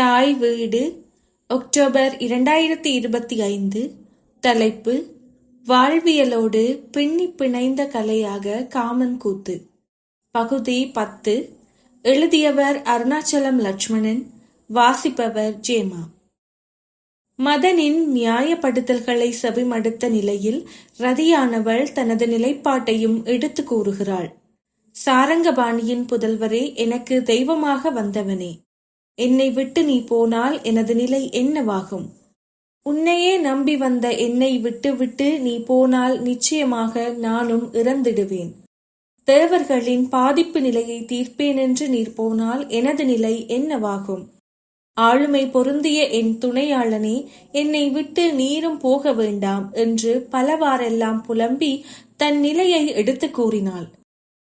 தாய் வீடு அக்டோபர் இரண்டாயிரத்தி இருபத்தி ஐந்து தலைப்பு வாழ்வியலோடு பின்னி பிணைந்த கலையாக காமன் கூத்து. பகுதி பத்து எழுதியவர் அருணாச்சலம் லட்சுமணன் வாசிப்பவர் ஜேமா. மதனின் நியாயப்படுத்தல்களை செவிமடுத்த நிலையில் ரதியானவள் தனது நிலைப்பாட்டையும் எடுத்து கூறுகிறாள். சாரங்கபாணியின் புதல்வரே எனக்கு தெய்வமாக வந்தவனே. என்னை விட்டு நீ போனால் எனது நிலை என்னவாகும்? உன்னையே நம்பி வந்த என்னை விட்டுவிட்டு நீ போனால் நிச்சயமாக நானும் இறந்திடுவேன். தேவர்களின் பாதிப்பு நிலையை தீர்ப்பேன் என்று நீர் போனால் எனது நிலை என்னவாகும்? ஆளுமை பொருந்திய என் துணையாளனே என்னை விட்டு நீரும் போக வேண்டாம் என்று பலவாரெல்லாம் புலம்பி தன் நிலையை எடுத்து கூறினாள்.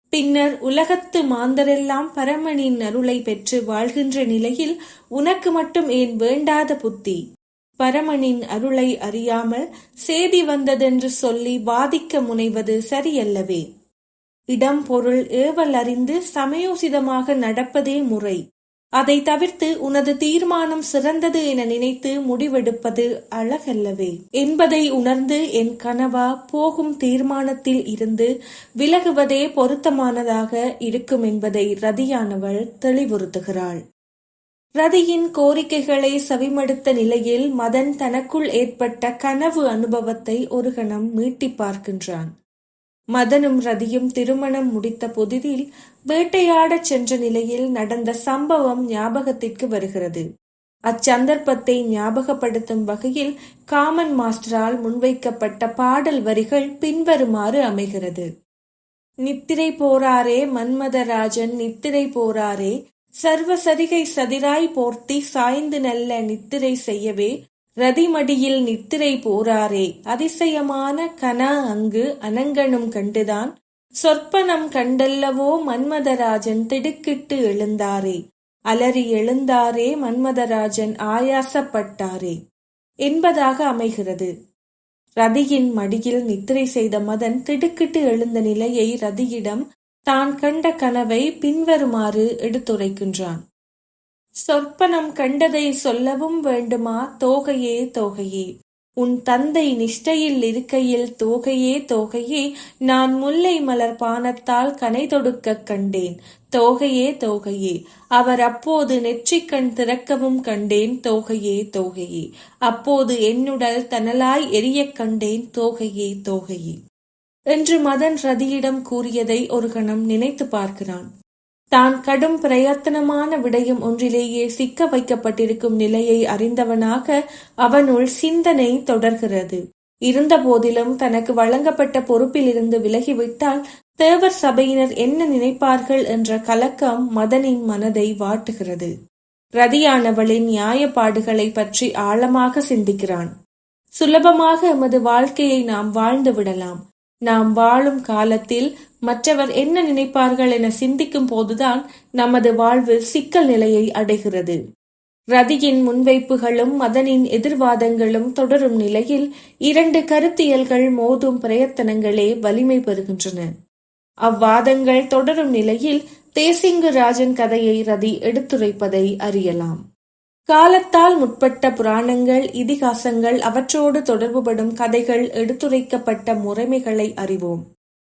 பின்னர் உலகத்து மாந்தரெல்லாம் பரமனின் அருளை பெற்று வாழ்கின்ற நிலையில் உனக்கு மட்டும் ஏன் வேண்டாத புத்தி? பரமனின் அருளை அறியாமல் சேதி வந்ததென்று சொல்லி வாதிக்க முனைவது சரியல்லவே. இடம் பொருள் ஏவல் அறிந்து சமயோசிதமாக நடப்பதே முறை. அதை தவிர்த்து உனது தீர்மானம் சிறந்தது என நினைத்து முடிவெடுப்பது அழகல்லவே. என்பதை உணர்ந்து என் கனவா போகும் தீர்மானத்தில் இருந்து விலகுவதே பொருத்தமானதாக இருக்கும் என்பதை ரதியானவள் தெளிவுறுத்துகிறாள். ரதியின் கோரிக்கைகளை செவிமடுத்த நிலையில் மதன் தனக்குள் ஏற்பட்ட கனவு அனுபவத்தை ஒரு கணம் மீட்டி பார்க்கின்றான். மதனும் ரதியும் திருமணம் முடித்த புதிதில் வேட்டையாடச் சென்ற நிலையில் நடந்த சம்பவம் ஞாபகத்திற்கு வருகிறது. அச்சந்தர்ப்பத்தை ஞாபகப்படுத்தும் வகையில் காமன் மாஸ்டரால் முன்வைக்கப்பட்ட பாடல் வரிகள் பின்வருமாறு அமைகிறது. நித்திரை போராரே மன்மதராஜன் நித்திரை போராரே சர்வ சதிகை சதிராய் போர்த்தி சாய்ந்து நல்ல நித்திரை செய்யவே ரதிமடியில் நித்திரை போராரே அதிசயமான கனா அங்கு அனங்கனும் கண்டுதான். சொற்பனம் கண்டல்லவோ மன்மதராஜன் திடுக்கிட்டு எழுந்தாரே. அலறி எழுந்தாரே மன்மதராஜன் ஆயாசப்பட்டாரே. என்பதாக அமைகிறது. ரதியின் மடியில் நித்திரை செய்த மதன் திடுக்கிட்டு எழுந்த நிலையை ரதியிடம் தான் கண்ட கனவை பின்வருமாறு எடுத்துரைக்கின்றான். சொற்பனம் கண்டதை சொல்லவும் வேண்டுமா? தோகையே தோகையே. உன் தந்தை நிஷ்டையில் இருக்கையில் தோகையே தோகையே. நான் முல்லை மலர் பானத்தால் கனை தொடுக்க கண்டேன். தோகையே தோகையே. அவர் அப்போது நெற்றிக்கண் திறக்கவும் கண்டேன். தோகையே தோகையே. அப்போது என்னுடல் தனலாய் எரியக் கண்டேன். தோகையே தோகையே. என்று மதன் ரதியிடம் கூறியதை ஒரு கணம் நினைத்து பார்க்கிறான். தான் கடும் பிரயத்தனமான விடயம் ஒன்றிலேயே சிக்க வைக்கப்பட்டிருக்கும் நிலையை அறிந்தவனாக அவனுள் சிந்தனை தொடர்கிறது. இருந்த போதிலும் தனக்கு வழங்கப்பட்ட பொறுப்பிலிருந்து விலகிவிட்டால் தேவர் சபையினர் என்ன நினைப்பார்கள் என்ற கலக்கம் மதனின் மனதை வாட்டுகிறது. ரதியானவளின் நியாயப்பாடுகளை பற்றி ஆழமாக சிந்திக்கிறான். சுலபமாக எமது வாழ்க்கையை நாம் வாழ்ந்து விடலாம். நாம் வாழும் காலத்தில் மற்றவர் என்ன நினைப்பார்கள் என சிந்திக்கும் போதுதான் நமது வாழ்வு சிக்கல் நிலையை அடைகிறது. ரதியின் முன்வைப்புகளும் மதனின் எதிர்வாதங்களும் தொடரும் நிலையில் இரண்டு கருத்தியல்கள் மோதும் பிரயத்தனங்களே வலிமை பெறுகின்றன. அவ்வாதங்கள் தொடரும் நிலையில் தேசிங்கு ராஜன் கதையை ரதி எடுத்துரைப்பதை அறியலாம். காலத்தால் முற்பட்ட புராணங்கள் இதிகாசங்கள் அவற்றோடு தொடர்புபடும் கதைகள் எடுத்துரைக்கப்பட்ட முறைமைகளை அறிவோம்.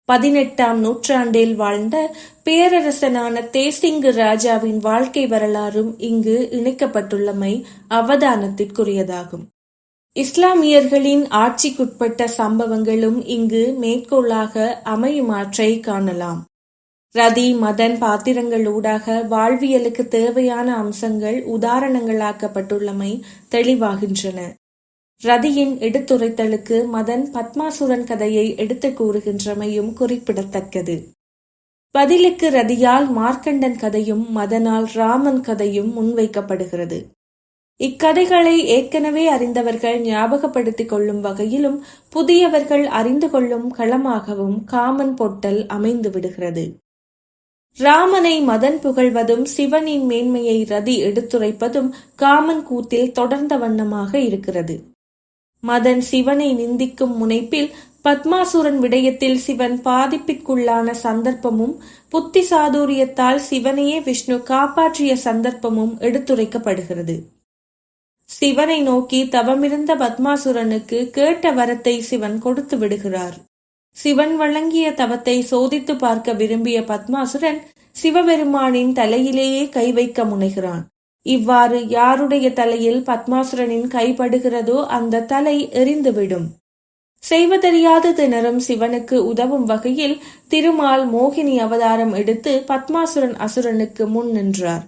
பதினெட்டாம் நூற்றாண்டில் வாழ்ந்த பேரரசனான தேசிங்கு ராஜாவின் வாழ்க்கை வரலாறும் இங்கு இணைக்கப்பட்டுள்ளமை அவதானத்திற்குரியதாகும். இஸ்லாமியர்களின் ஆட்சிக்குட்பட்ட சம்பவங்களும் இங்கு மேற்கோளாக அமையுமாற்றை காணலாம். ரதி மதன் பாத்திரங்கள் ஊடாக வாழ்வியலுக்கு தேவையான அம்சங்கள் உதாரணங்களாக்கப்பட்டுள்ளமை தெளிவாகின்றன. ரதியின் எடுத்துரைத்தலுக்கு மதன் பத்மாசுரன் கதையை எடுத்து கூறுகின்றமையும் குறிப்பிடத்தக்கது. பதிலுக்கு ரதியால் மார்க்கண்டன் கதையும் மதனால் ராமன் கதையும் முன்வைக்கப்படுகிறது. இக்கதைகளை ஏற்கனவே அறிந்தவர்கள் ஞாபகப்படுத்திக் கொள்ளும் வகையிலும் புதியவர்கள் அறிந்து கொள்ளும் களமாகவும் காமன் பொட்டல் அமைந்து விடுகிறது ராமனை மதன் புகழ்வதும் சிவனின் மேன்மையை ரதி எடுத்துரைப்பதும் காமன் கூத்தில் தொடர்ந்த வண்ணமாக இருக்கிறது. மதன் சிவனை நிந்திக்கும் முனைப்பில் பத்மாசுரன் விடயத்தில் சிவன் பாதிப்பிற்குள்ளான சந்தர்ப்பமும் புத்தி சாதுரியத்தால் சிவனையே விஷ்ணு காப்பாற்றிய சந்தர்ப்பமும் எடுத்துரைக்கப்படுகிறது. சிவனை நோக்கி தவமிருந்த பத்மாசுரனுக்கு கேட்ட வரத்தை சிவன் கொடுத்து விடுகிறார். சிவன் வழங்கிய தவத்தை சோதித்து பார்க்க விரும்பிய பத்மாசுரன் சிவபெருமானின் தலையிலேயே கை வைக்க முனைகிறான். இவ்வாறு யாருடைய தலையில் பத்மாசுரனின் கைப்படுகிறதோ அந்த தலை எரிந்துவிடும். செய்வதறியாது திணறும் சிவனுக்கு உதவும் வகையில் திருமால் மோகினி அவதாரம் எடுத்து பத்மாசுரன் அசுரனுக்கு முன் நின்றார்.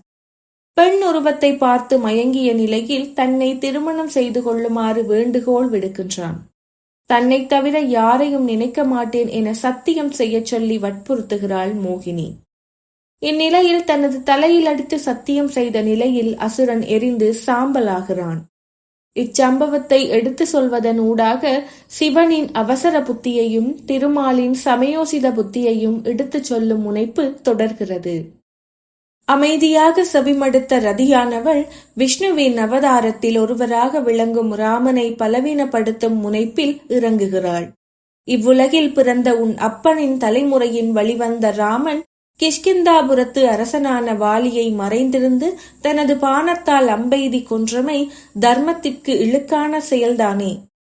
பெண் உருவத்தை பார்த்து மயங்கிய நிலையில் தன்னை திருமணம் செய்து கொள்ளுமாறு வேண்டுகோள் விடுக்கின்றான். தன்னை தவிர யாரையும் நினைக்க மாட்டேன் என சத்தியம் செய்யச் சொல்லி வற்புறுத்துகிறாள் மோகினி. இந்நிலையில் தனது தலையில் அடித்து சத்தியம் செய்த நிலையில் அசுரன் எரிந்து சாம்பலாகிறான். இச்சம்பவத்தை எடுத்து சொல்வதன் ஊடாக சிவனின் அவசர புத்தியையும் திருமாலின் சமயோசித புத்தியையும் எடுத்துச் சொல்லும் முனைப்பு தொடர்கிறது. அமைதியாக செவிமடுத்த ரதியானவள் விஷ்ணுவின் அவதாரத்தில் ஒருவராக விளங்கும் ராமனை பலவீனப்படுத்தும் முனைப்பில் இறங்குகிறாள். இவ்வுலகில் பிறந்த உன் அப்பனின் தலைமுறையின் வழிவந்த ராமன் கிஷ்கிந்தாபுரத்து அரசனான வாலியை மறைந்திருந்து தனது பானத்தால் அம்பெய்தி கொன்றமை தர்மத்திற்கு இழுக்கான செயல்தானே.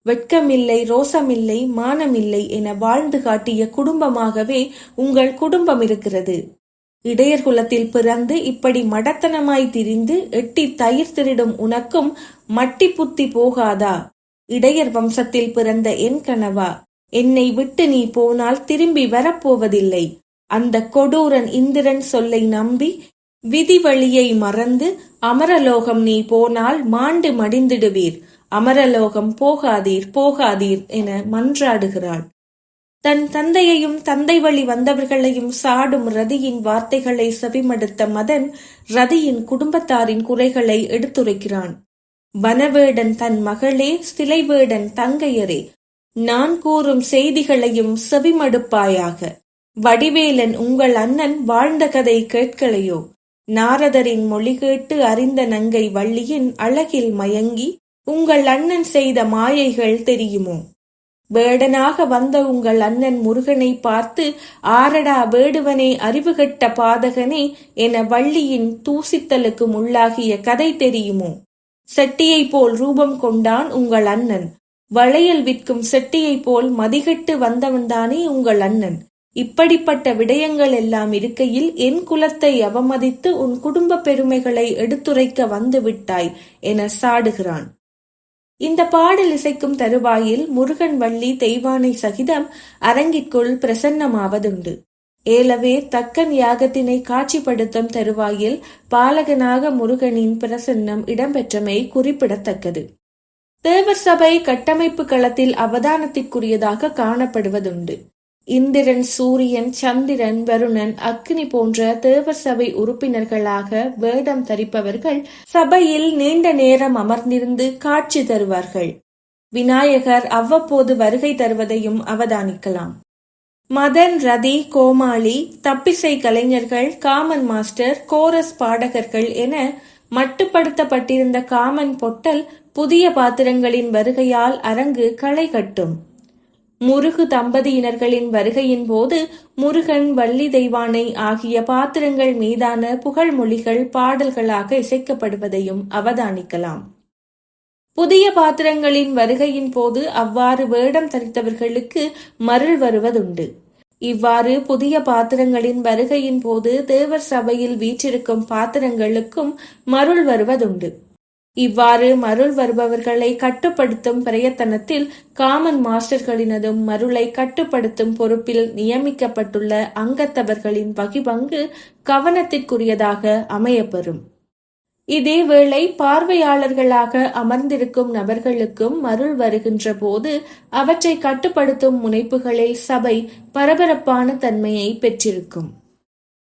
வெட்கமில்லை ரோசமில்லை மானமில்லை என வாழ்ந்து காட்டிய குடும்பமாகவே உங்கள் குடும்பம் இருக்கிறது. இடையர் குலத்தில் பிறந்து இப்படி மடத்தனமாய் திரிந்து எட்டி தயிர் திருடும் உனக்கும் மட்டி புத்தி போகாதா? இடையர் வம்சத்தில் பிறந்த என் கனவா என்னை விட்டு நீ போனால் திரும்பி வரப்போவதில்லை. அந்த கொடூரன் இந்திரன் சொல்லை நம்பி விதி வழியை மறந்து அமரலோகம் நீ போனால் மாண்டு மடிந்திடுவீர். அமரலோகம் போகாதீர் போகாதீர் என மன்றாடுகிறாள். தன் தந்தையையும் தந்தை வழி வந்தவர்களையும் சாடும் ரதியின் வார்த்தைகளை செவிமடுத்த மதன் ரதியின் குடும்பத்தாரின் குறைகளை எடுத்துரைக்கிறான். வனவேடன் தன் மகளே சிலைவேடன் தங்கையரே நான் கூறும் செய்திகளையும் செவிமடுப்பாயாக. வடிவேலன் உங்கள் அண்ணன் வாழ்ந்த கதை கேட்கலையோ? நாரதரின் மொழி கேட்டு அறிந்த நங்கை வள்ளியின் அழகில் மயங்கி உங்கள் அண்ணன் செய்த மாயைகள் தெரியுமோ? வேடனாக வந்த உங்கள் அண்ணன் முருகனை பார்த்து ஆரடா வேடுவனே அறிவுகட்ட பாதகனே என வள்ளியின் தூசித்தலுக்கு உள்ளாகிய கதை தெரியுமோ? செட்டியைப் போல் ரூபம் கொண்டான் உங்கள் அண்ணன். வளையல் விற்கும் செட்டியைப் போல் மதிகட்டு வந்தவன்தானே உங்கள் அண்ணன். இப்படிப்பட்ட விடயங்கள் எல்லாம் இருக்கையில் என் குலத்தை அவமதித்து உன் குடும்ப பெருமைகளை எடுத்துரைக்க வந்து விட்டாய் என சாடுகிறான். இந்த பாடல் இசைக்கும் தருவாயில் முருகன் வள்ளி தெய்வானை சகிதம் அரங்கிற்குள் பிரசன்னமாவதுண்டு. ஏலவே தக்கன் யாகத்தினை காட்சிப்படுத்தும் தருவாயில் பாலகனாக முருகனின் பிரசன்னம் இடம்பெற்றமை குறிப்பிடத்தக்கது. தேவர் சபை கட்டமைப்பு களத்தில் அவதானத்திற்குரியதாக காணப்படுவதுண்டு. இந்திரன் சூரியன் சந்திரன் வருணன் அக்னி போன்ற தேவர் சபை உறுப்பினர்களாக வேடம் தரிப்பவர்கள் சபையில் நீண்ட நேரம் அமர்ந்திருந்து காட்சி தருவார்கள். விநாயகர் அவ்வப்போது வருகை தருவதையும் அவதானிக்கலாம். மதன் ரதி கோமாளி தப்பிசை கலைஞர்கள் காமன் மாஸ்டர் கோரஸ் பாடகர்கள் என மட்டுப்படுத்தப்பட்டிருந்த காமன் பொட்டல் புதிய பாத்திரங்களின் வருகையால் அரங்கு களை கட்டும். முருகு தம்பதியினர்களின் வருகையின் போது முருகன் வள்ளி தெய்வானை ஆகிய பாத்திரங்கள் மீதான புகழ்மொழிகள் பாடல்களாக இசைக்கப்படுவதையும் அவதானிக்கலாம். புதிய பாத்திரங்களின் வருகையின் போது அவ்வாறு வேடம் தரித்தவர்களுக்கு மருள் வருவதுண்டு. இவ்வாறு புதிய பாத்திரங்களின் வருகையின் போது தேவர் சபையில் வீற்றிருக்கும் பாத்திரங்களுக்கும் மருள் வருவதுண்டு. இவ்வாறு மருள் வருபவர்களை கட்டுப்படுத்தும் பிரயத்தனத்தில் காமன் மாஸ்டர்களினதும் மருளை கட்டுப்படுத்தும் பொறுப்பில் நியமிக்கப்பட்டுள்ள அங்கத்தவர்களின் வகிபங்கு கவனத்திற்குரியதாக அமையப்பெறும். இதேவேளை பார்வையாளர்களாக அமர்ந்திருக்கும் நபர்களுக்கும் மருள் வருகின்ற போது அவற்றை கட்டுப்படுத்தும் முனைப்புகளில் சபை பரபரப்பான தன்மையை பெற்றிருக்கும்.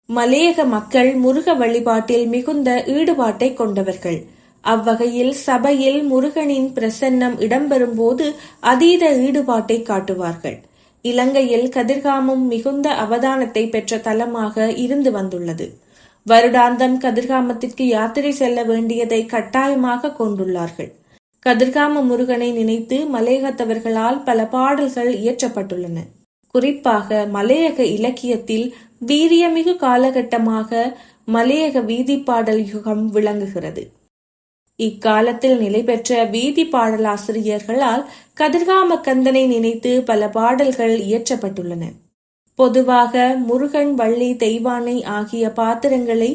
மலையக மக்கள் முருக வழிபாட்டில் மிகுந்த ஈடுபாட்டை கொண்டவர்கள். அவ்வகையில் சபையில் முருகனின் பிரசன்னம் இடம்பெறும்போது அதீத ஈடுபாட்டை காட்டுவார்கள். இலங்கையில் கதிர்காமம் மிகுந்த அவதானத்தை பெற்ற தலமாக இருந்து வந்துள்ளது. வருடாந்தம் கதிர்காமத்திற்கு யாத்திரை செல்ல வேண்டியதை கட்டாயமாக கொண்டுள்ளார்கள். கதிர்காம முருகனை நினைத்து மலையகத்தவர்களால் பல பாடல்கள் இயற்றப்பட்டுள்ளன. குறிப்பாக மலையக இலக்கியத்தில் வீரியமிகு காலகட்டமாக மலையக வீதிப்பாடல் யுகம் விளங்குகிறது. இக்காலத்தில் நிலை பெற்ற வீதி பாடலாசிரியர்களால் கதிர்காம கந்தனை நினைத்து பல பாடல்கள் இயற்றப்பட்டுள்ளன. பொதுவாக முருகன் வள்ளி தெய்வானை ஆகிய பாத்திரங்களை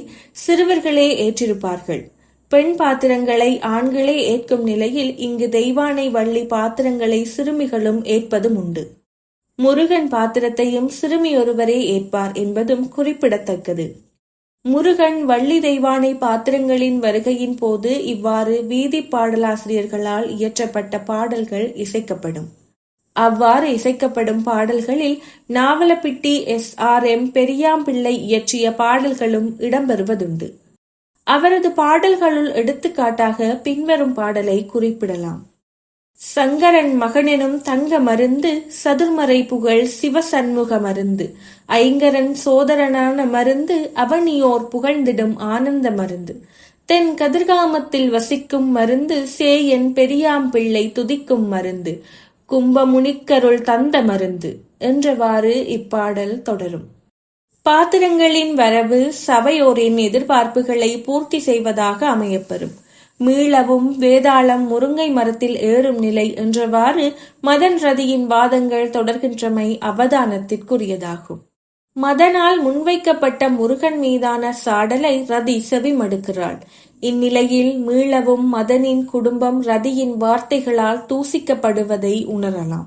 சிறுவர்களே ஏற்றிருப்பார்கள். பெண் பாத்திரங்களை ஆண்களே ஏற்கும் நிலையில் இங்கு தெய்வானை வள்ளி பாத்திரங்களை சிறுமிகளும் ஏற்பதும் உண்டு. முருகன் பாத்திரத்தையும் சிறுமி ஒருவரே ஏற்பார் என்பதும் குறிப்பிடத்தக்கது. முருகன் வள்ளி தெய்வானை பாத்திரங்களின் வருகையின் போது இவ்வாறு வீதி பாடலாசிரியர்களால் இயற்றப்பட்ட பாடல்கள் இசைக்கப்படும். அவ்வாறு இசைக்கப்படும் பாடல்களில் Nawalapitiya S. R. M. Periyampillai இயற்றிய பாடல்களும் இடம்பெறுவதுண்டு. அவரது பாடல்களுள் எடுத்துக்காட்டாக பின்வரும் பாடலை குறிப்பிடலாம். சங்கரன் மகனெனும் தங்க மருந்து சதுர்மறை புகழ் சிவசண்முக மருந்து. ஐங்கரன் சோதரனான மருந்து அவனியோர் புகழ்ந்திடும் ஆனந்த மருந்து. தென் கதிர்காமத்தில் வசிக்கும் மருந்து சேயன் பெரியாம்பிள்ளை துதிக்கும் மருந்து. கும்பமுனிக்கருள் தந்த மருந்து என்றவாறு இப்பாடல் தொடரும். பாத்திரங்களின் வரவு சபையோரின் எதிர்பார்ப்புகளை பூர்த்தி செய்வதாக அமையப்பெறும். மீளவும் வேதாளம் முருங்கை மரத்தில் ஏறும் நிலை என்றவாறு மதன் ரதியின் வாதங்கள் தொடர்கின்றமை அவதானத்திற்குரியதாகும். மதனால் முன்வைக்கப்பட்ட முருகன் மீதான சாடலை ரதி செவிமடுக்கிறாள். இந்நிலையில் மீளவும் மதனின் குடும்பம் ரதியின் வார்த்தைகளால் தூசிக்கப்படுவதை உணரலாம்.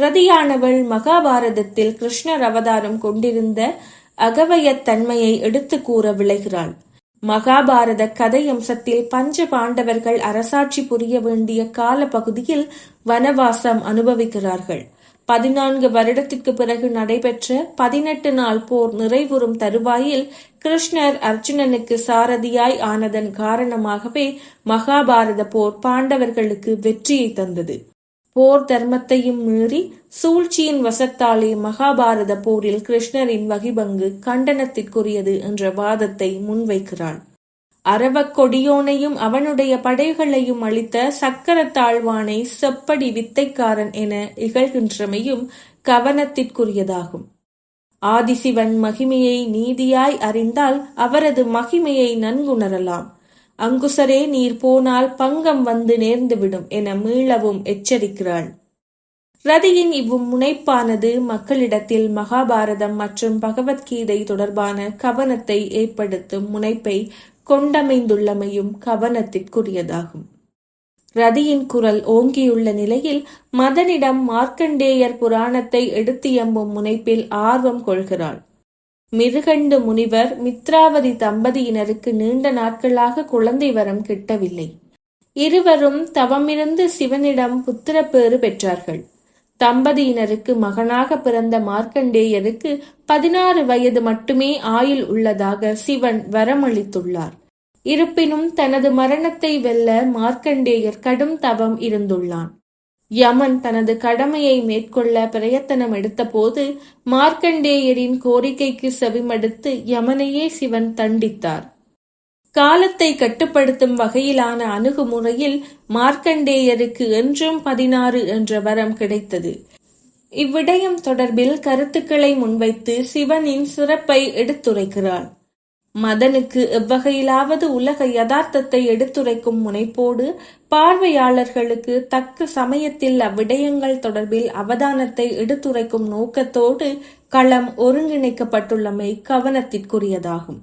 ரதியானவள் மகாபாரதத்தில் கிருஷ்ணர் அவதாரம் கொண்டிருந்த அகவயத் தன்மையை எடுத்து கூற விளைகிறாள். மகாபாரத கதையம்சத்தில் பஞ்ச பாண்டவர்கள் அரசாட்சி புரிய வேண்டிய கால பகுதியில் வனவாசம் அனுபவிக்கிறார்கள். பதினான்கு வருடத்திற்கு பிறகு நடைபெற்ற பதினெட்டு நாள் போர் நிறைவுறும் தருவாயில் கிருஷ்ணர் அர்ஜுனனுக்கு சாரதியாய் ஆனதன் காரணமாகவே மகாபாரத போர் பாண்டவர்களுக்கு வெற்றியை தந்தது. போர் தர்மத்தையும் மீறி சூழ்ச்சியின் வசத்தாலே மகாபாரத போரில் கிருஷ்ணரின் வகிபங்கு கண்டனத்திற்குரியது என்ற வாதத்தை முன்வைக்கிறாள். அரவக் கொடியோனையும் அவனுடைய படைகளையும் அளித்த சக்கரத்தாழ்வானை செப்படி வித்தைக்காரன் என இகழ்கின்றமையும் கவனத்திற்குரியதாகும். ஆதிசிவன் மகிமையை நீதியாய் அறிந்தால் அவரது மகிமையை நன்குணரலாம். அங்குசரே நீர் போனால் பங்கம் வந்து நேர்ந்துவிடும் என மீளவும் எச்சரிக்கிறாள். ரதியின் இவ்வும் முனைப்பானது மக்களிடத்தில் மகாபாரதம் மற்றும் பகவத்கீதை தொடர்பான கவனத்தை ஏற்படுத்தும் முனைப்பை கொண்டமைந்துள்ளமையும் கவனத்திற்குரியதாகும். ரதியின் குரல் ஓங்கியுள்ள நிலையில் மதனிடம் மார்க்கண்டேயர் புராணத்தை எடுத்தியம்பும் முனைப்பில் ஆர்வம் கொள்கிறாள். மிருகண்டு முனிவர் மித்ராவதி தம்பதியினருக்கு நீண்ட நாட்களாக குழந்தை வரம் கிட்டவில்லை. இருவரும் தவமிருந்து சிவனிடம் புத்திரப்பேறு பெற்றார்கள். தம்பதியினருக்கு மகனாக பிறந்த மார்க்கண்டேயருக்கு பதினாறு வயது மட்டுமே ஆயுள் உள்ளதாக சிவன் வரமளித்துள்ளார். இருப்பினும் தனது மரணத்தை வெல்ல மார்க்கண்டேயர் கடும் தவம் இருந்துள்ளான். யமன் தனது கடமையை மேற்கொள்ள பிரயத்தனம் எடுத்தபோது மார்க்கண்டேயரின் கோரிக்கைக்கு செவிமடுத்து யமனையே சிவன் தண்டித்தார். காலத்தை கட்டுப்படுத்தும் வகையிலான அணுகுமுறையில் மார்க்கண்டேயருக்கு என்றும் பதினாறு என்ற வரம் கிடைத்தது. இவ்விடயம் தொடர்பில் கருத்துக்களை முன்வைத்து சிவனின் சிறப்பை எடுத்துரைக்கிறார். மதனுக்கு எவ்வகையிலாவது உலக யதார்த்தத்தை எடுத்துரைக்கும் முனைப்போடு பார்வையாளர்களுக்கு தக்க சமயத்தில் அவ்விடயங்கள் தொடர்பில் அவதானத்தை எடுத்துரைக்கும் நோக்கத்தோடு களம் ஒருங்கிணைக்கப்பட்டுள்ளமை கவனத்திற்குரியதாகும்.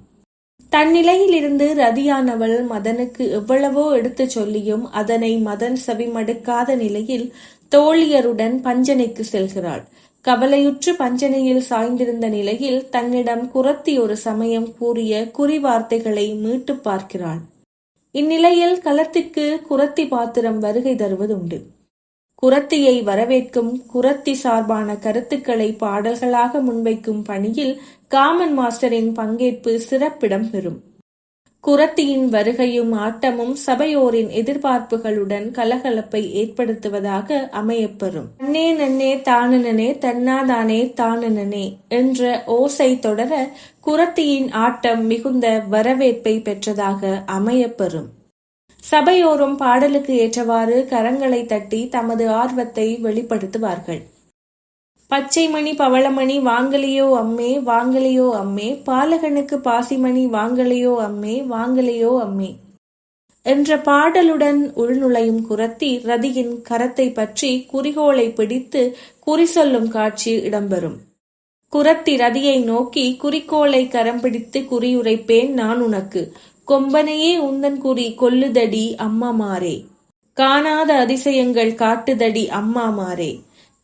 தன்னிலையிலிருந்து ரதியானவள் மதனுக்கு எவ்வளவோ எடுத்துச் சொல்லியும் அதனை மதன் செவிமடுக்காத நிலையில் தோழியருடன் பஞ்சனைக்கு செல்கிறாள். கவலையுற்று பஞ்சனையில் சாய்ந்திருந்த நிலையில் தன்னிடம் குரத்தி ஒரு சமயம் கூறிய குறிவார்த்தைகளை மீட்டு பார்க்கிறாள். இந்நிலையில் களத்துக்கு குரத்தி பாத்திரம் வருகை தருவதுண்டு. குரத்தியை வரவேற்கும் குரத்தி சார்பான கருத்துக்களை பாடல்களாக முன்வைக்கும் பணியில் காமன் மாஸ்டரின் பங்கேற்பு சிறப்பிடம் பெறும். குரத்தியின் வருகையும் ஆட்டமும் சபையோரின் எதிர்பார்ப்புகளுடன் கலகலப்பை ஏற்படுத்துவதாக அமையப்பெறும். நன்னே நன்னே தானனனே தன்னாதானே தானனனே என்ற ஓசை தொடர குரத்தியின் ஆட்டம் மிகுந்த வரவேற்பை பெற்றதாக அமையப்பெறும். சபையோரும் பாடலுக்கு ஏற்றவாறு கரங்களை தட்டி தமது ஆர்வத்தை வெளிப்படுத்துவார்கள். பச்சைமணி பவளமணி வாங்கலையோ அம்மே வாங்கலையோ அம்மே பாலகனுக்கு பாசிமணி வாங்கலையோ அம்மே வாங்கலையோ அம்மே. என்ற பாடலுடன் உள்நுழையும் குரத்தி ரதியின் கரத்தை பற்றி குறிகோளை பிடித்து குறி சொல்லும் காட்சி இடம்பெறும். குரத்தி ரதியை நோக்கி குறிக்கோளை கரம் பிடித்து குறியுரைப்பேன் நான் உனக்கு. கொம்பனையே உந்தன் குறி கொல்லுதடி அம்மாமாரே காணாத அதிசயங்கள் காட்டுதடி அம்மா மாறே.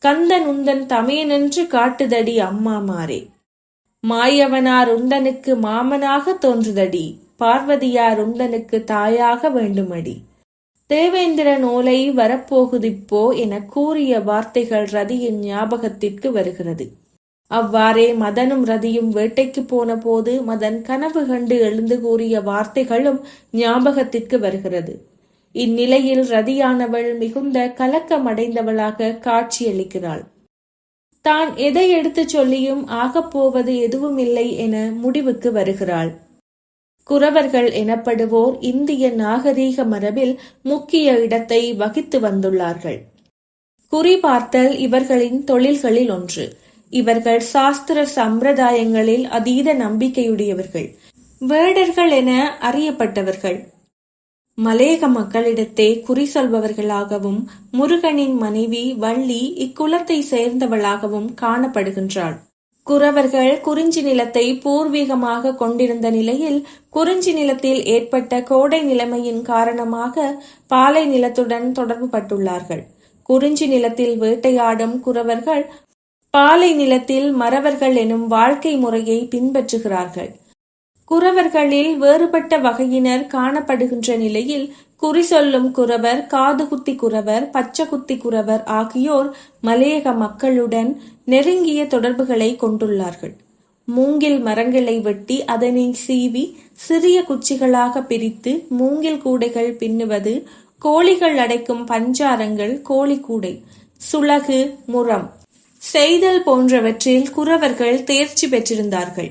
கந்தன் உந்தன் தமையனென்று காட்டுதடி அம்மாமாரே மாயவனார் உந்தனுக்கு மாமனாக தோன்றுதடி. பார்வதியார் உந்தனுக்கு தாயாக வேண்டுமடி. தேவேந்திரன் ஓலை வரப்போகுதிப்போ என கூறிய வார்த்தைகள் ரதியின் ஞாபகத்திற்கு வருகிறது. அவ்வாறே மதனும் ரதியும் வேட்டைக்கு போன போது மதன் கனவு கண்டு எழுந்து கூறிய வார்த்தைகளும் ஞாபகத்திற்கு வருகிறது. இந்நிலையில் ரதியானவள் மிகுந்த கலக்கமடைந்தவளாக காட்சியளிக்கிறாள். தான் எதை எடுத்துச் சொல்லியும் ஆகப்போவது எதுவுமில்லை என முடிவுக்கு வருகிறாள். குறவர்கள் எனப்படுவோர் இந்திய நாகரீக மரபில் முக்கிய இடத்தை வகித்து வந்துள்ளார்கள். குறிபார்த்தல் இவர்களின் தொழில்களில் ஒன்று. இவர்கள் சாஸ்திர சம்பிரதாயங்களில் அதீத நம்பிக்கையுடையவர்கள். வேடர்கள் என அறியப்பட்டவர்கள். மலேக மக்களிடத்தே குறி சொல்பவர்களாகவும் முருகனின் மனைவி வள்ளி இக்குலத்தை சேர்ந்தவளாகவும் காணப்படுகின்றாள். குறவர்கள் குறிஞ்சி நிலத்தை பூர்வீகமாக கொண்டிருந்த நிலையில் குறிஞ்சி நிலத்தில் ஏற்பட்ட கோடை நிலைமையின் காரணமாக பாலை நிலத்துடன் தொடர்பு பட்டுள்ளார்கள். குறிஞ்சி நிலத்தில் வேட்டையாடும் குறவர்கள் பாலை நிலத்தில் மறவர்கள் எனும் வாழ்க்கை முறையை பின்பற்றுகிறார்கள். குறவர்களில் வேறுபட்ட வகையினர் காணப்படுகின்ற நிலையில் குறி சொல்லும் குறவர் காதுகுத்தி குறவர் பச்சகுத்தி குறவர் ஆகியோர் மலையக மக்களுடன் நெருங்கிய தொடர்புகளை கொண்டுள்ளார்கள். மூங்கில் மரங்களை வெட்டி அதனை சீவி சிறிய குச்சிகளாக பிரித்து மூங்கில் கூடைகள் பின்னுவது கோழிகள் அடைக்கும் பஞ்சாரங்கள் கோழி கூடை சுளகு முரம் செய்தல் போன்றவற்றில் குறவர்கள் தேர்ச்சி பெற்றிருந்தார்கள்.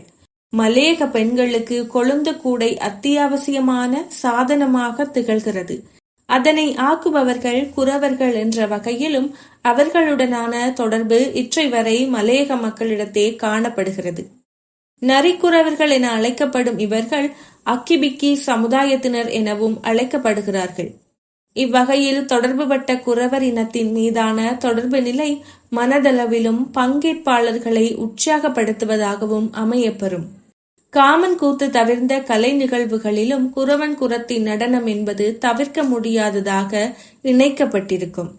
மலேக பெண்களுக்கு கொழுந்து கூடை அத்தியாவசியமான சாதனமாக திகழ்கிறது. அதனை ஆக்குபவர்கள் குறவர்கள் என்ற வகையிலும் அவர்களுடனான தொடர்பு இற்றை வரை மலேக மக்களிடத்தே காணப்படுகிறது. நரிக்குறவர்கள் என அழைக்கப்படும் இவர்கள் அக்கிபிக்கி சமுதாயத்தினர் எனவும் அழைக்கப்படுகிறார்கள். இவ்வகையில் தொடர்புபட்ட குறவர் இனத்தின் மீதான தொடர்பு நிலை மனதளவிலும் பங்கேற்பாளர்களை உற்சாகப்படுத்துவதாகவும் அமையப்பெறும். காமன் கூத்து தவிர்ந்த கலை நிகழ்வுகளிலும் குறவன் குரத்தின் நடனம் என்பது தவிர்க்க முடியாததாக இணைக்கப்பட்டிருக்கும்.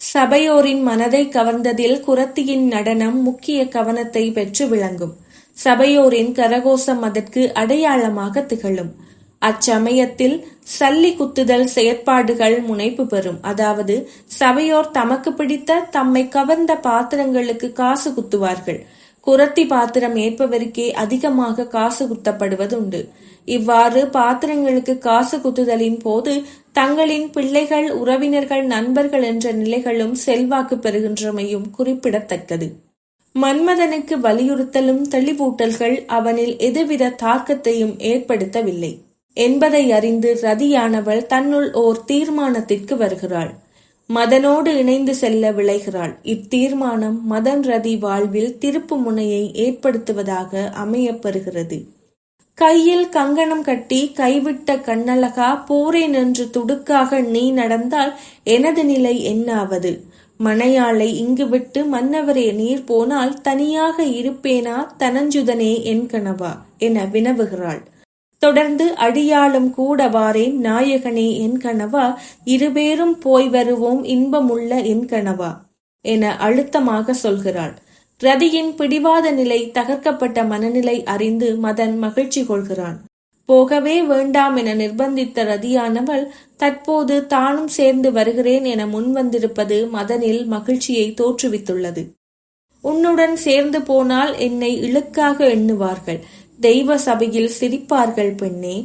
சபையோரின் மனதை கவர்ந்ததில் குரத்தியின் நடனம் முக்கிய கவனத்தை பெற்று விளங்கும். சபையோரின் கரகோசம் அதற்கு அடையாளமாக திகழும். அச்சமயத்தில் சல்லி குத்துதல் செயற்பாடுகள் முனைப்பு பெறும். அதாவது சபையோர் தமக்கு பிடித்த தம்மை கவர்ந்த பாத்திரங்களுக்கு காசு குத்துவார்கள். குரத்தி பாத்திரம் ஏற்பவருக்கே அதிகமாக காசு குத்தப்படுவது உண்டு இவ்வாறு பாத்திரங்களுக்கு காசு குத்துதலின் போது தங்களின் பிள்ளைகள் உறவினர்கள் நண்பர்கள் என்ற நிலைகளும் செல்வாக்கு பெறுகின்றமையும் குறிப்பிடத்தக்கது. மன்மதனுக்கு வலியுறுத்தலும் தெளிவூட்டல்கள் அவனில் எதுவித தாக்கத்தையும் ஏற்படுத்தவில்லை. என்பதை அறிந்து ரதியானவள் தன்னுள் ஓர் தீர்மானத்திற்கு வருகிறாள். மதனோடு இணைந்து செல்ல விளைகிறாள். இத்தீர்மானம் மதன் ரதி வாழ்வில் திருப்பு முனையை ஏற்படுத்துவதாக அமையப்பெறுகிறது. கையில் கங்கணம் கட்டி கைவிட்ட கண்ணழகா போரே நின்று துடுக்காக நீ நடந்தால் எனது நிலை என்னாவது? மனையாளை இங்கு விட்டு மன்னவரே நீர் போனால் தனியாக இருப்பேனா தனஞ்சுதனே என் கனவா? என வினவுகிறாள். தொடர்ந்து அடியாளும் கூட வாரேன் நாயகனே என் கணவா இருபேரும் போய் வருவோம் இன்பமுள்ள என் கணவா என அழுத்தமாக சொல்கிறாள். ரதியின் பிடிவாத நிலை தகர்க்கப்பட்ட மனநிலை அறிந்து மதன் மகிழ்ச்சி கொள்கிறான். போகவே வேண்டாம் என நிர்பந்தித்த ரதியானவள் தற்போது தானும் சேர்ந்து வருகிறேன் என முன்வந்திருப்பது மதனில் மகிழ்ச்சியை தோற்றுவித்துள்ளது. உன்னுடன் சேர்ந்து போனால் என்னை இழுக்காக எண்ணுவார்கள். தெய்வ சபையில் சிரிப்பார்கள் பெண்ணே.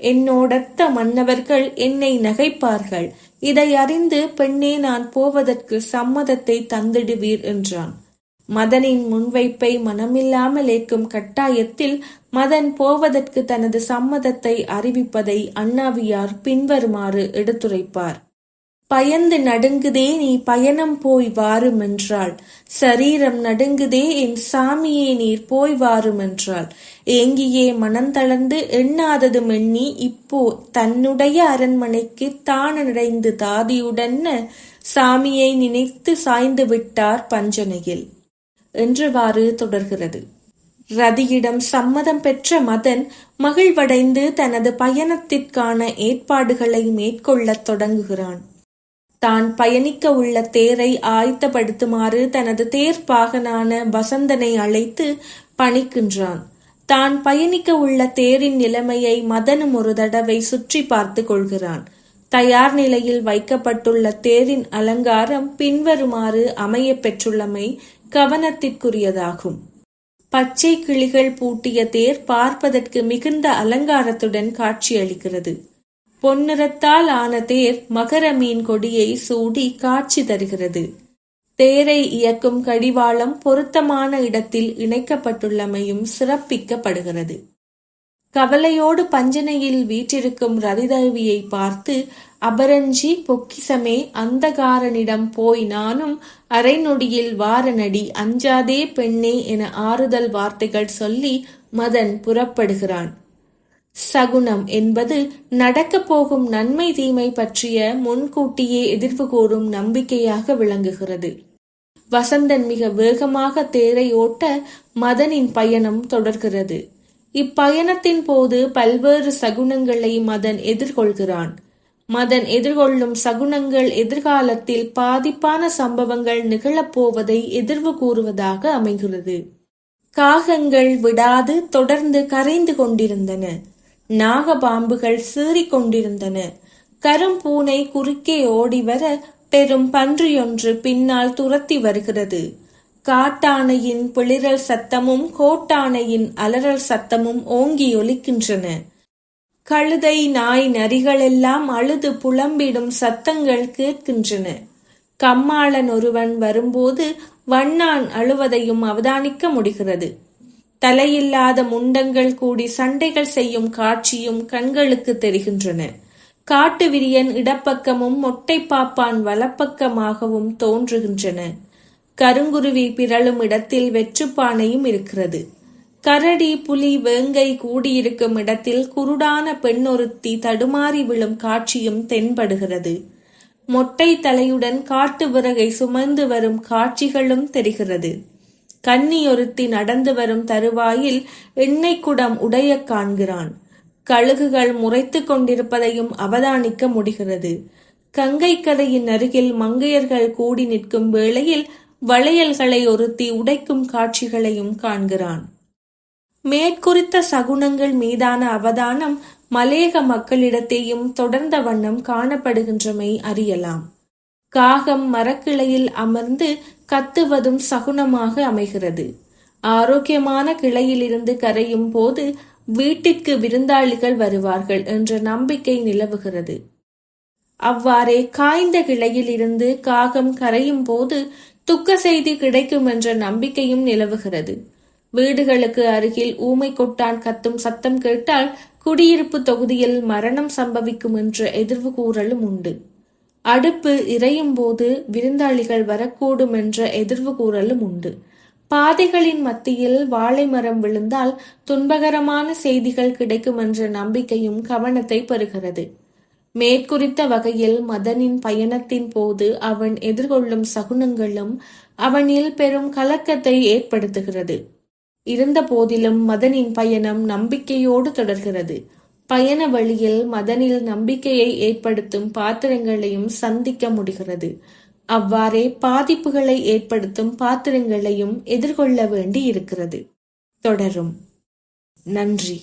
என்னோடத்த மன்னவர்கள் என்னை நகைப்பார்கள். இதை அறிந்து பெண்ணே நான் போவதற்கு சம்மதத்தை தந்திடுவீர் என்றான். மதனின் முன்வைப்பை மனமில்லாமல் ஏற்கும் கட்டாயத்தில் மதன் போவதற்கு தனது சம்மதத்தை அறிவிப்பதை அண்ணாவியார் பின்வருமாறு எடுத்துரைப்பார். பயந்து நடுங்குதே நீ பயணம் போய் வாருமென்றாள். சரீரம் நடுங்குதே என் சாமியே நீர் போய் வாருமென்றாள். ஏங்கியே மனந்தளர்ந்து எண்ணாதது மெண்ணி இப்போ தன்னுடைய அரண்மனைக்கு நிறைந்து தாதியுடன் சாமியை நினைத்து சாய்ந்து விட்டார் பஞ்சனையில். என்றுவாறு தொடர்கிறது. ரதியிடம் சம்மதம் பெற்ற மதன் மகிழ்வடைந்து தனது பயணத்திற்கான ஏற்பாடுகளை மேற்கொள்ளத் தொடங்குகிறான். தான் பயணிக்க உள்ள தேரை ஆயத்தப்படுத்துமாறு தனது தேர் பாகனான வசந்தனை அழைத்து பணிக்கின்றான். தான் பயணிக்க உள்ள தேரின் நிலைமையை மதனும் ஒரு தடவை சுற்றி பார்த்து கொள்கிறான். தயார் நிலையில் வைக்கப்பட்டுள்ள தேரின் அலங்காரம் பின்வருமாறு அமைய பெற்றுள்ளமை கவனத்திற்குரியதாகும். பச்சை கிளிகள் பூட்டிய தேர் பார்ப்பதற்கு மிகுந்த அலங்காரத்துடன் காட்சியளிக்கிறது. பொன்னிறத்தால் ஆன தேர் மகர மீன் கொடியை சூடி காட்சி தருகிறது. தேரை இயக்கும் கடிவாளம் பொருத்தமான இடத்தில் இணைக்கப்பட்டுள்ளமையும் சிறப்பிக்கப்படுகிறது. கவலையோடு பஞ்சனையில் வீற்றிருக்கும் ரதிதேவியை பார்த்து அபரஞ்சி பொக்கிசமே அந்தகாரனிடம் போய் நானும் அரை நொடியில் வாரநடி அஞ்சாதே பெண்ணே என ஆறுதல் வார்த்தைகள் சொல்லி மதன் புறப்படுகிறான். சகுனம் என்பது நடக்கப் போகும் நன்மை தீமை பற்றிய முன்கூட்டியே எதிர்வு கூறும் நம்பிக்கையாக விளங்குகிறது. வசந்தன் மிக வேகமாக தேரை ஓட்ட மதனின் பயணம் தொடர்கிறது. இப்பயணத்தின் போது பல்வேறு சகுனங்களை மதன் எதிர்கொள்கிறான். மதன் எதிர்கொள்ளும் சகுனங்கள் எதிர்காலத்தில் பாதிப்பான சம்பவங்கள் நிகழப்போவதை எதிர்வு கூறுவதாக அமைகிறது. காகங்கள் விடாது தொடர்ந்து கரைந்து கொண்டிருந்தன. நாகபாம்புகள் சீறிக் கொண்டிருந்தன கரும்பூனை குறுக்கே ஓடிவர பெரும் பன்றியொன்று பின்னால் துரத்தி வருகிறது. காட்டானையின் பிளிரல் சத்தமும் கோட்டானையின் அலறல் சத்தமும் ஓங்கி ஒலிக்கின்றன. கழுதை நாய் நரிகளெல்லாம் அழுது புலம்பிடும் சத்தங்கள் கேட்கின்றன. கம்மாளன் ஒருவன் வரும்போது வண்ணான் அழுவதையும் அவதானிக்க முடிகிறது. தலையில்லாத முண்டங்கள் கூடி சண்டைகள் செய்யும் காட்சியும் கண்களுக்கு தெரிகின்றன. காட்டு விரியன் இடப்பக்கமும் மொட்டை பாப்பான் வலப்பக்கமாகவும் தோன்றுகின்றன. கருங்குருவி பிறழும் இடத்தில் வெற்றுப்பானையும் இருக்கிறது. கரடி புலி வேங்கை கூடியிருக்கும் இடத்தில் குருடான பெண்ணொருத்தி தடுமாறி விழும் காட்சியும் தென்படுகிறது. மொட்டை தலையுடன் காட்டு விறகை சுமந்து வரும் காட்சிகளும் தெரிகிறது. கன்னியொருத்தி நடந்து வரும் தருவாயில் எண்ணெய் குடம் உடைய காண்கிறான். கழுகுகள் முறைத்து கொண்டிருப்பதையும் அவதானிக்க முடிகிறது. கங்கை கதையின் அருகில் மங்கையர்கள் கூடி நிற்கும் வேளையில் வளையல்களை ஒருத்தி உடைக்கும் காட்சிகளையும் காண்கிறான். மேற்குறித்த சகுனங்கள் மீதான அவதானம் மலேக மக்களிடத்தையும் தொடர்ந்த வண்ணம் காணப்படுகின்றமை அறியலாம். காகம் மரக்கிளையில் அமர்ந்து கத்துவதும் சகுனமாக அமைகிறது. ஆரோக்கியமான கிளையிலிருந்து கரையும் போது வீட்டிற்கு விருந்தாளிகள் வருவார்கள் என்ற நம்பிக்கை நிலவுகிறது. அவ்வாறே காய்ந்த கிளையிலிருந்து காகம் கரையும் போது துக்க செய்தி கிடைக்கும் என்ற நம்பிக்கையும் நிலவுகிறது. வீடுகளுக்கு அருகில் ஊமை கொட்டான் கத்தும் சத்தம் கேட்டால் குடியிருப்பு தொகுதியில் மரணம் சம்பவிக்கும் என்ற எதிர்வு கூறலும் உண்டு. அடுப்பு இறையும் போது விருந்தாளிகள் வரக்கூடும் என்ற எதிர்வு கூறலும் உண்டு. பாதைகளின் மத்தியில் வாழை மரம் விழுந்தால் துன்பகரமான செய்திகள் கிடைக்கும் என்ற நம்பிக்கையும் கவனத்தை பெறுகிறது. மேற்குறித்த வகையில் மதனின் பயணத்தின் போது அவன் எதிர்கொள்ளும் சகுனங்களும் அவனில் பெரும் கலக்கத்தை ஏற்படுத்துகிறது. இருந்த போதிலும் மதனின் பயணம் நம்பிக்கையோடு தொடர்கிறது. பயண வழியில் மதனில் நம்பிக்கையை ஏற்படுத்தும் பாத்திரங்களையும் சந்திக்க முடிகிறது. அவ்வாறே பாதிப்புகளை ஏற்படுத்தும் பாத்திரங்களையும் எதிர்கொள்ள வேண்டி இருக்கிறது தொடரும். நன்றி.